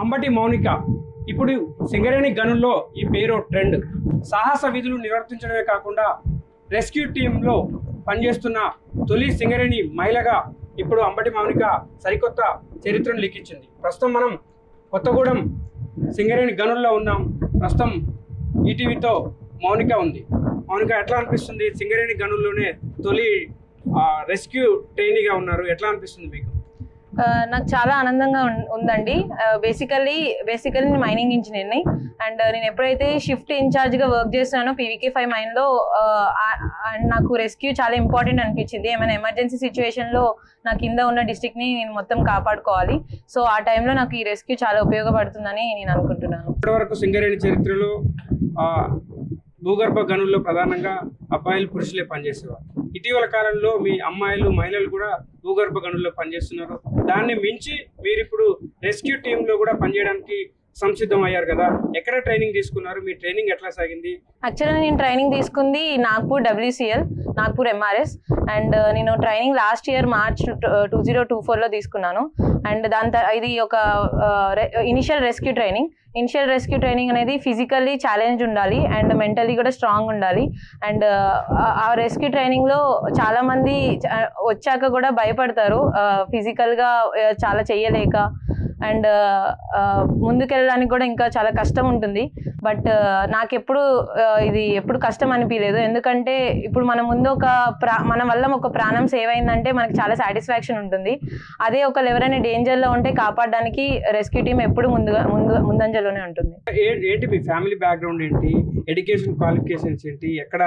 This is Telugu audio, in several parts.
అంబటి మౌనిక. ఇప్పుడు సింగరేణి గనుల్లో ఈ పేరు ట్రెండ్. సాహస విధులు నిర్వర్తించడమే కాకుండా రెస్క్యూ టీంలో పనిచేస్తున్న తొలి సింగరేణి మహిళగా ఇప్పుడు అంబటి మౌనిక సరికొత్త చరిత్రను లిఖించింది. ప్రస్తుతం మనం కొత్తగూడెం సింగరేణి గనుల్లో ఉన్నాం. ప్రస్తుతం ఈటీవీతో మౌనిక ఉంది. మౌనిక ఎట్లా అనిపిస్తుంది సింగరేణి గనుల్లోనే తొలి రెస్క్యూ ట్రైనీగా ఉన్నారు? ఎట్లా అనిపిస్తుంది మీకు? నాకు చాలా ఆనందంగా ఉందండి. బేసికల్లీ బేసికల్లీ నేను మైనింగ్ ఇంజనీర్ని అండ్ నేను ఎప్పుడైతే షిఫ్ట్ ఇన్ఛార్జ్గా వర్క్ చేస్తున్నానో పీవీకే ఫైవ్ మైన్లో అండ్ నాకు రెస్క్యూ చాలా ఇంపార్టెంట్ అనిపించింది. ఏమైనా ఎమర్జెన్సీ సిచ్యువేషన్లో నా కింద ఉన్న డిస్ట్రిక్ట్ని నేను మొత్తం కాపాడుకోవాలి. సో ఆ టైంలో నాకు ఈ రెస్క్యూ చాలా ఉపయోగపడుతుందని నేను అనుకుంటున్నాను. ఇప్పటివరకు సింగరేణి చరిత్రలో భూగర్భ గనుల్లో ప్రధానంగా అబ్బాయిలు పురుషులే పనిచేసేవారు. ఇటీవల కాలంలో మీ అమ్మాయిలు మహిళలు కూడా భూగర్భ గనుల్లో పనిచేస్తున్నారు. దాన్ని మించి మీరు ఇప్పుడు రెస్క్యూ టీంలో కూడా పనిచేయడానికి సంసిద్ధం అయ్యారు కదా. ఎక్కడ ట్రైనింగ్ తీసుకున్నారు? మీ ట్రైనింగ్ ఎట్లా సాగింది? యాక్చువల్గా నేను ట్రైనింగ్ తీసుకుంది Nagpur WCL Nagpur MRS and uh, నేను training last year March two zero two ఫోర్లో తీసుకున్నాను. అండ్ దాని ఇది ఒక initial rescue training initial rescue training అనేది ఫిజికల్లీ ఛాలెంజ్ ఉండాలి అండ్ మెంటలీ కూడా స్ట్రాంగ్ ఉండాలి. అండ్ uh, ఆ రెస్క్యూ ట్రైనింగ్లో చాలామంది వచ్చాక కూడా భయపడతారు. Uh, ఫిజికల్గా చాలా చేయలేక అండ్ ముందుకెళ్ళడానికి కూడా ఇంకా చాలా కష్టం ఉంటుంది. బట్ నాకు ఎప్పుడు ఇది ఎప్పుడు కష్టం అనిపించలేదు ఎందుకంటే ఇప్పుడు మన ముందు ఒక ప్రా మన వల్ల ఒక ప్రాణం సేవ్ అయిందంటే మనకి చాలా సాటిస్ఫాక్షన్ ఉంటుంది. అదే ఒక ఎవరైనా డేంజర్లో ఉంటే కాపాడడానికి రెస్క్యూ టీం ఎప్పుడు ముందుగా ముందు ముందంజలోనే ఉంటుంది. ఏంటి మీ ఫ్యామిలీ బ్యాక్గ్రౌండ్ ఏంటి? ఎడ్యుకేషన్ క్వాలిఫికేషన్స్ ఏంటి? ఎక్కడ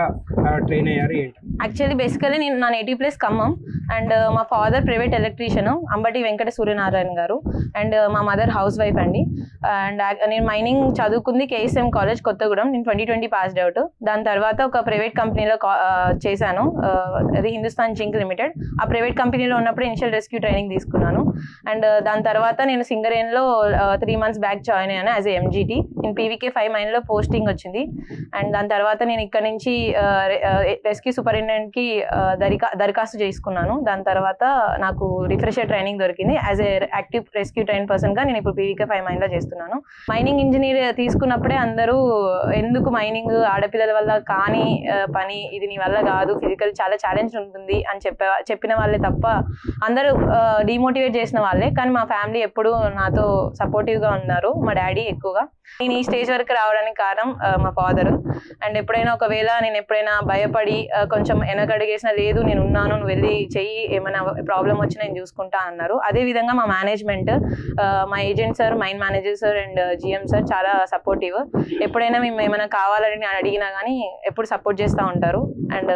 ట్రైన్ అయ్యారు ఏంటి? యాక్చువల్లీ బేసికలీ నేను నా నేటివ్ ప్లేస్ ఖమ్మం. అండ్ మా father private electrician Ambati Venkata Suryanarayana garu. And మా మదర్ హౌస్ వైఫ్ అండి అండ్ uh, నేను మైనింగ్ చదువుకుంది కేఎస్ఎం కాలేజ్ కొత్తగూడెం. నేను ట్వంటీ ట్వంటీ పాస్డ్ అవుట్ దాని తర్వాత ఒక ప్రైవేట్ కంపెనీలో uh, చేశాను. Uh, అది హిందుస్థాన్ జింక్ లిమిటెడ్ ఆ ప్రైవేట్ కంపెనీలో ఉన్నప్పుడు ఇనిషియల్ రెస్క్యూ ట్రైనింగ్ తీసుకున్నాను. అండ్ దాని తర్వాత నేను సింగరేన్లో త్రీ మంత్స్ బ్యాక్ జాయిన్ అయ్యాను యాజ్ ఎంజీటీ నేను పీవీకే ఫైవ్ మైన్లో పోస్టింగ్ వచ్చింది. అండ్ దాని తర్వాత నేను ఇక్కడ నుంచి రెస్క్యూ సూపరింటెండెంట్కి దరికా దరఖాస్తు చేసుకున్నాను. దాని తర్వాత నాకు రిఫ్రెషర్ ట్రైనింగ్ దొరికింది. As a active rescue train పర్సన్గా నేను ఇప్పుడు పీవీకే ఫైవ్ మైన్లో చేస్తున్నాను. మైనింగ్ ఇంజనీర్ తీసుకున్నప్పుడే అందరూ ఎందుకు మైనింగ్ ఆడపిల్లల వల్ల కాని పని ఇది నీ వల్ల కాదు ఫిజికల్ చాలా ఛాలెంజ్ ఉంటుంది అని చెప్పే చెప్పిన వాళ్ళే తప్ప అందరూ డిమోటివేట్ చేసిన వాళ్ళే. కానీ మా ఫ్యామిలీ ఎప్పుడూ నాతో సపోర్టివ్గా ఉన్నారు మా డాడీ ఎక్కువగా. నేను ఈ స్టేజ్ వరకు రావడానికి కారణం మా ఫాదర్. అండ్ ఎప్పుడైనా ఒకవేళ నేను ఎప్పుడైనా భయపడి కొంచెం వెనకడిగేసిన లేదు నేను ఉన్నాను నువ్వు వెళ్ళి చెయ్యి ఏమైనా ప్రాబ్లం వచ్చి నేను చూసుకుంటా అన్నారు. అదే విధంగా మా మేనేజ్మెంట్ మా agent sir mine manager sir and GM sir చాలా సపోర్టివ్. ఎప్పుడైనా మేము ఏమైనా కావాలని నేను అడిగినా కానీ ఎప్పుడు సపోర్ట్ చేస్తూ ఉంటారు. అండ్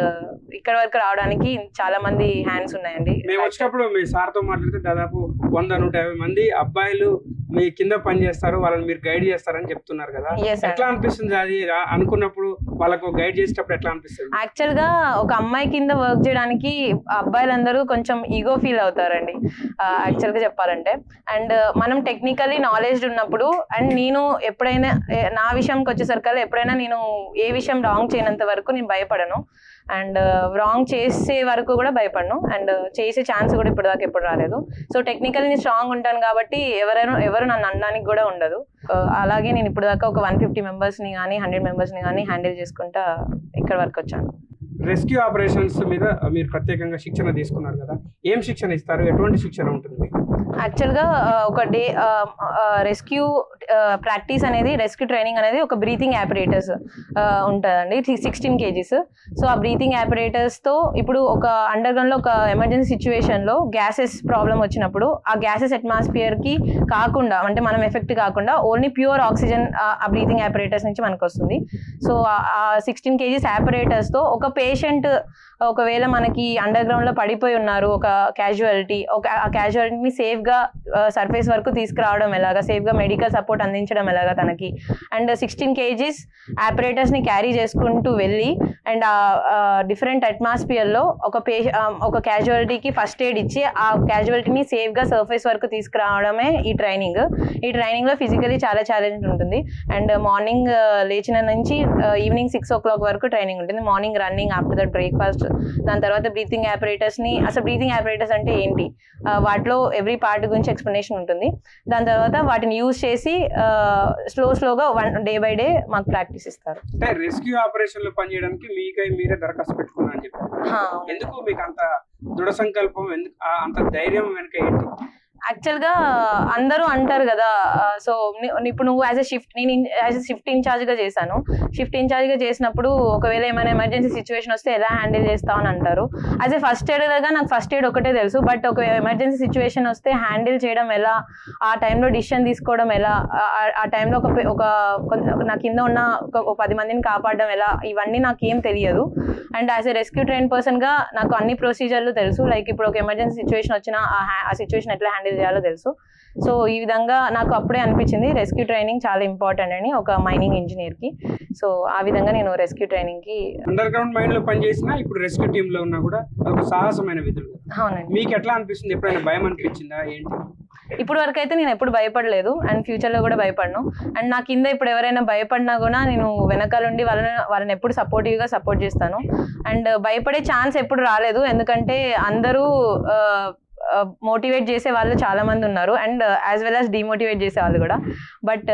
ఇక్కడ వరకు రావడానికి చాలా మంది హ్యాండ్స్ ఉన్నాయండి. మేము వచ్చినప్పుడు మీ సార్తో మాట్లాడితే దాదాపు వంద నూట యాభై మంది అబ్బాయిలు మీ కింద పని చేస్తారు వాళ్ళని మీరు గైడ్ చేస్తారని చెప్తున్నారు కదా. ఎట్లా అనిపిస్తుంది అది? అనుకున్నప్పుడు వాళ్ళకు గైడ్ చేసేటప్పుడు ఎట్లా అనిపిస్తుంది? యాక్చువల్గా ఒక అమ్మాయి కింద వర్క్ చేయడానికి అబ్బాయిలందరూ కొంచెం ఈగో ఫీల్ అవుతారండి. యాక్చువల్గా చెప్పాలంటే. అండ్ మనం టెక్నికలీ నాలెడ్జ్ ఉన్నప్పుడు అండ్ నేను ఎప్పుడైనా నా విషయంకి వచ్చేసరికల్లా ఎప్పుడైనా నేను ఏ విషయం రాంగ్ చేయనంత వరకు నేను భయపడను. అండ్ uh, రాంగ్ చేసే వరకు కూడా భయపడను. అండ్ uh, చేసే ఛాన్స్ కూడా ఇప్పటిదాకా ఎప్పుడు రాలేదు. సో టెక్నికలీ నేను స్ట్రాంగ్ ఉంటాను కాబట్టి ఎవరైనా ఎవరు నన్ను అనడానికి కూడా ఉండదు. Uh, అలాగే నేను ఇప్పుడు దాకా ఒక వన్ ఫిఫ్టీ మెంబర్స్ని కానీ హండ్రెడ్ మెంబర్స్ని కానీ హ్యాండిల్ చేసుకుంటా ఇక్కడ వరకు వచ్చాను. రెస్క్యూ ఆపరేషన్స్ మీద మీరు ప్రత్యేకంగా శిక్షణ తీసుకున్నారు కదా. ఏం శిక్షణ ఇస్తారు? ఎటువంటి శిక్షణ ఉంటుంది? మీకు యాక్చువల్గా ఒక డే రెస్క్యూ ప్రాక్టీస్ అనేది రెస్క్యూ ట్రైనింగ్ అనేది ఒక బ్రీతింగ్ యాపరేటర్స్ ఉంటుందండి. Sixteen KGs. సో ఆ బ్రీతింగ్ యాపరేటర్స్తో ఇప్పుడు ఒక అండర్ గ్రౌండ్లో ఒక ఎమర్జెన్సీ సిచ్యువేషన్లో గ్యాసెస్ ప్రాబ్లం వచ్చినప్పుడు ఆ గ్యాసెస్ అట్మాస్ఫియర్కి కాకుండా అంటే మనం ఎఫెక్ట్ కాకుండా ఓన్లీ ప్యూర్ ఆక్సిజన్ ఆ బ్రీతింగ్ యాపరేటర్స్ నుంచి మనకు వస్తుంది సో ఆ సిక్స్టీన్ కేజీస్ యాపరేటర్స్తో ఒక పేషెంట్ ఒకవేళ మనకి అండర్ గ్రౌండ్లో పడిపోయి ఉన్నారు ఒక క్యాజువాలిటీ ఒక ఆ క్యాజువాలిటీని సేఫ్గా సర్ఫేస్ వరకు తీసుకురావడం ఎలాగా? సేఫ్గా మెడికల్ సపోర్ట్ అందించడం ఎలాగా తనకి? అండ్ సిక్స్టీన్ కేజీస్ ఆపరేటర్స్ని క్యారీ చేసుకుంటూ వెళ్ళి అండ్ ఆ డిఫరెంట్ అట్మాస్ఫియర్లో ఒక పే ఒక క్యాజువాలిటీకి ఫస్ట్ ఎయిడ్ ఇచ్చి ఆ క్యాజువాలిటీని సేఫ్గా సర్ఫేస్ వరకు తీసుకురావడమే ఈ ట్రైనింగ్ ఈ ట్రైనింగ్లో ఫిజికలీ చాలా ఛాలెంజ్ ఉంటుంది. అండ్ మార్నింగ్ లేచిన నుంచి ఈవినింగ్ సిక్స్ ఓ క్లాక్ వరకు ట్రైనింగ్ ఉంటుంది. Morning running after that breakfast దాని తర్వాత బ్రీతింగ్ని అసలు బ్రీతింగ్ ఆపరేటర్స్ అంటే ఏంటి? వాటిలో ఎవ్రీ పార్ట్ గురించి ఎక్స్ప్లెనేషన్ ఉంటుంది. దాని తర్వాత వాటిని యూజ్ చేసి స్లో స్లోగా వన్ డే బై డే మాకు ప్రాక్టీస్ ఇస్తారు. అంటే రెస్క్యూ ఆపరేషన్లో పనిచేయడానికి మీకై మీరే దరఖాస్తు పెట్టుకున్నా అని చెప్పారు. ఎందుకు మీకు అంత దృఢ సంకల్పం ఎందుకు అంత ధైర్యం వెనక ఏంటి? యాక్చువల్గా అందరూ అంటారు కదా సో ఇప్పుడు నువ్వు యాజ్ ఎ షిఫ్ట్ నేను యాజ్ ఎ షిఫ్ట్ ఇన్ఛార్జ్గా చేశాను. షిఫ్ట్ ఇన్ఛార్జ్గా చేసినప్పుడు ఒకవేళ ఏమైనా ఎమర్జెన్సీ సిచ్యువేషన్ వస్తే ఎలా హ్యాండిల్ చేస్తావు అని అంటారు. యాజ్ ఎ ఫస్ట్ ఎయిడ్గా నాకు ఫస్ట్ ఎయిడ్ ఒకటే తెలుసు బట్ ఒక ఎమర్జెన్సీ సిచ్యువేషన్ వస్తే హ్యాండిల్ చేయడం ఎలా ఆ టైంలో డిసిషన్ తీసుకోవడం ఎలా ఆ- టైంలో ఒక ఒక నా కింద ఉన్న ఒక ఒక పది మందిని కాపాడడం ఎలా ఇవన్నీ నాకు ఏం తెలియదు. And as a rescue train పర్సన్గా నాకు అన్ని ప్రొసీజర్లు తెలుసు. లైక్ ఇప్పుడు ఒక ఎమర్జెన్సీ సిచ్యువేషన్ వచ్చినా ఆ ఆ సిచ్యువేషన్ ఎట్లా హ్యాండిల్ చేయాలో తెలుసు. సో ఈ విధంగా నాకు అప్పుడే అనిపించింది రెస్క్యూ ట్రైనింగ్ చాలా ఇంపార్టెంట్ అని ఒక మైనింగ్ ఇంజనీర్కి. సో ఆ విధంగా నేను రెస్క్యూ ట్రైనింగ్కి అండర్ గ్రౌండ్ మైండ్లో పనిచేసినా ఇప్పుడు రెస్క్యూ టీమ్లో ఉన్నా కూడా అదొక సాహసమైన విధులు. అవునండి. మీకు ఎట్లా అనిపిస్తుంది? ఎప్పుడైనా భయం అనిపించిందా? ఏంటి? ఇప్పుడు వరకు అయితే నేను ఎప్పుడు భయపడలేదు. అండ్ ఫ్యూచర్లో కూడా భయపడను. అండ్ నా కింద ఇప్పుడు ఎవరైనా భయపడినా కూడా నేను వెనకాలండి వాళ్ళని వాళ్ళని ఎప్పుడు సపోర్టివ్గా సపోర్ట్ చేస్తాను. అండ్ భయపడే ఛాన్స్ ఎప్పుడు రాలేదు. ఎందుకంటే అందరూ మోటివేట్ చేసే వాళ్ళు చాలా మంది ఉన్నారు. And as well as demotivate చేసే వాళ్ళు కూడా. బట్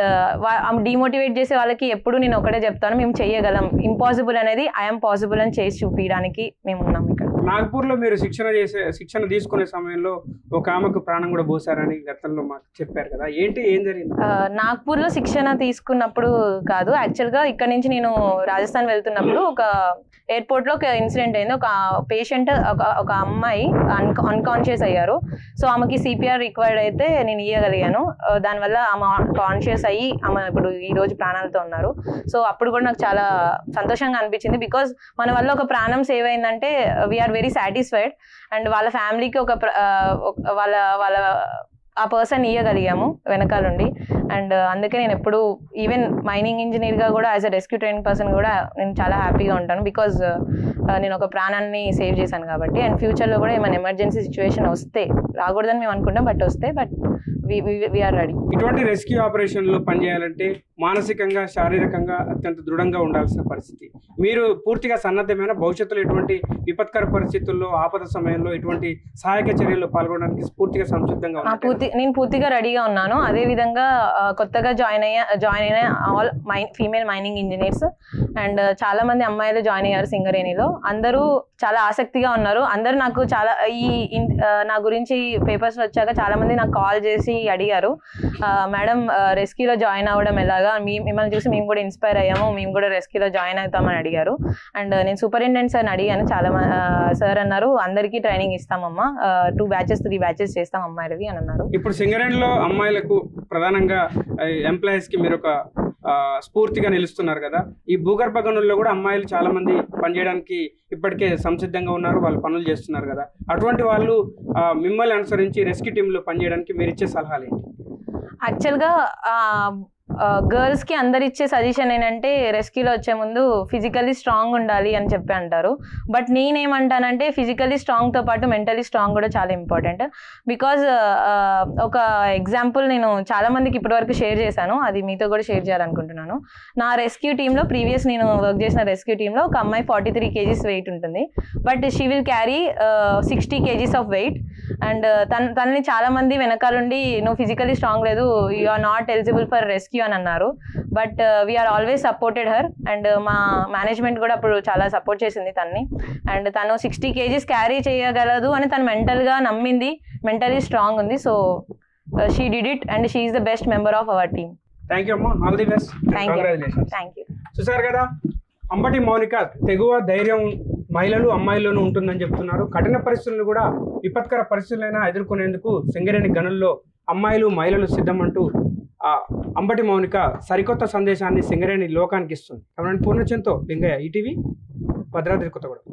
డిమోటివేట్ uh, చేసే వాళ్ళకి ఎప్పుడు నేను ఒకటే చెప్తాను. మేము చేయగలం. ఇంపాసిబుల్ అనేది ఐఎమ్ పాసిబుల్ అని చేసి చూపించడానికి మేము ఉన్నాం ఇక్కడ. నాగ్పూర్లో మీరు శిక్షణ చేసే శిక్షణ తీసుకునే సమయంలో ఒక ఆమెకు ప్రాణం కూడా పోసారని గతంలో మాకు చెప్పారు కదా. ఏంటి ఏం జరిగింది? నాగ్పూర్లో శిక్షణ తీసుకున్నప్పుడు కాదు యాక్చువల్గా ఇక్కడ నుంచి నేను రాజస్థాన్ వెళ్తున్నప్పుడు ఒక ఎయిర్పోర్ట్లో ఒక ఇన్సిడెంట్ అయింది. ఒక పేషెంట్ ఒక ఒక అమ్మాయి అన్ అన్కాన్షియస్ అయ్యారు. సో ఆమెకి సిపిఆర్ రిక్వైర్డ్ అయితే నేను ఇవ్వగలిగాను దానివల్ల ఆమె కాన్షియస్ అయ్యి ఆమె ఇప్పుడు ఈ రోజు ప్రాణాలతో ఉన్నారు. సో అప్పుడు కూడా నాకు చాలా సంతోషంగా అనిపించింది. బికాజ్ మన వల్ల ఒక ప్రాణం సేవ్ అయిందంటే వీఆర్ వెరీ సాటిస్ఫైడ్ అండ్ వాళ్ళ ఫ్యామిలీకి ఒక వాళ్ళ వాళ్ళ ఆ పర్సన్ ఇవ్వగలిగాము వెనకాలండి. అండ్ uh, అందుకే నేను ఎప్పుడు ఈవెన్ మైనింగ్ ఇంజనీర్గా కూడా as a rescue training person కూడా నేను చాలా హ్యాపీగా ఉంటాను. బికాజ్ uh, uh, నేను ఒక ప్రాణాన్ని సేవ్ చేశాను కాబట్టి. అండ్ ఫ్యూచర్లో కూడా ఏమైనా ఎమర్జెన్సీ సిచ్యువేషన్ వస్తే రాకూడదని మేము అనుకుంటాం బట్ వస్తే బట్ ఇటువంటి రెస్క్యూ ఆపరేషన్లో పనిచేయాలంటే మానసికంగా శారీరకంగా అత్యంత దృఢంగా ఉండాల్సిన పరిస్థితి. మీరు పూర్తిగా సన్నద్ధమైన భవిష్యత్తులో ఎటువంటి విపత్కర పరిస్థితుల్లో ఆపద సమయంలో ఎటువంటి సహాయక చర్యల్లో పాల్గొనడానికి పూర్తిగా సంసిద్ధంగా పూర్తి నేను పూర్తిగా రెడీగా ఉన్నాను. అదే విధంగా కొత్తగా జాయిన్ అయ్యా జాయిన్ అయిన all mine female mining engineers and చాలా మంది అమ్మాయిలు జాయిన్ అయ్యారు సింగరేణిలో. అందరూ చాలా ఆసక్తిగా ఉన్నారు. అందరూ నాకు చాలా ఈ నా గురించి పేపర్స్ వచ్చాక చాలా మంది నాకు కాల్ చేసి అడిగారు. మేడం రెస్క్యూలో జాయిన్ అవ్వడం ఎలాగా? మీ మిమ్మల్ని చూసి మేము కూడా ఇన్స్పైర్ అయ్యాము. మేము కూడా రెస్క్యూలో జాయిన్ అవుతామని అడిగారు. అండ్ నేను సూపరింటెండెంట్ సార్ని అడిగాను. చాలా సార్ అన్నారు అందరికీ ట్రైనింగ్ ఇస్తామమ్మా. టూ బ్యాచెస్ త్రీ బ్యాచెస్ చేస్తాం అమ్మాయిలవి అని అన్నారు. ఇప్పుడు సింగరేణిలో అమ్మాయిలకు ప్రధానంగా ఎంప్లాయీస్కి మీరు ఒక స్ఫూర్తిగా నిలుస్తున్నారు కదా. ఈ భూగర్భ గనుల్లో కూడా అమ్మాయిలు చాలా మంది పనిచేయడానికి ఇప్పటికే సంసిద్ధంగా ఉన్నారు. వాళ్ళు పనులు చేస్తున్నారు కదా. అటువంటి వాళ్ళు మిమ్మల్ని అనుసరించి రెస్క్యూ టీంలో పనిచేయడానికి మీరు ఇచ్చే సలహాలు ఏంటి? యాక్చువల్గా గర్ల్స్కి అందరు ఇచ్చే సజెషన్ ఏంటంటే రెస్క్యూలో వచ్చే ముందు ఫిజికల్లీ స్ట్రాంగ్ ఉండాలి అని చెప్పి అంటారు. బట్ నేనేమంటానంటే ఫిజికల్లీ స్ట్రాంగ్తో పాటు మెంటలీ స్ట్రాంగ్ కూడా చాలా ఇంపార్టెంట్ బికాజ్ ఒక ఎగ్జాంపుల్ నేను చాలా మందికి ఇప్పటివరకు షేర్ చేశాను. అది మీతో కూడా షేర్ చేయాలనుకుంటున్నాను. నా రెస్క్యూ టీంలో ప్రీవియస్ నేను వర్క్ చేసిన రెస్క్యూ టీంలో ఒక అమ్మాయి ఫార్టీ త్రీ కేజీస్ వెయిట్ ఉంటుంది but she will carry sixty KGs of weight and తన తనని చాలా మంది వెనకాలండి నువ్వు ఫిజికలీ స్ట్రాంగ్ లేదు. You are not eligible for rescue అని అన్నారు. But we're always supported her and మా మేనేజ్మెంట్ కూడా అప్పుడు చాలా సపోర్ట్ చేసింది తన్ని. అండ్ తను సిక్స్టీ కేజీస్ క్యారీ చేయగలదు అని తను మెంటల్గా నమ్మింది. మెంటలీ స్ట్రాంగ్ ఉంది. So she did it and she is the best member of our team thank you అమ్మా. All the best thank you thank you చూసారు కదా? అంబటి మౌనిక తెగువ ధైర్యం మహిళలు అమ్మాయిల్లోనూ ఉంటుందని చెప్తున్నారు. కఠిన పరిస్థితులను కూడా విపత్కర పరిస్థితులైనా ఎదుర్కొనేందుకు సింగరేణి గనుల్లో అమ్మాయిలు మహిళలు సిద్ధమంటూ అంబటి మౌనిక సరికొత్త సందేశాన్ని సింగరేణి లోకానికి ఇస్తుంది. కాబట్టి పూర్ణచంతో లింగయ్య ఈటీవీ భద్రాద్రి కొత్తగూడెం.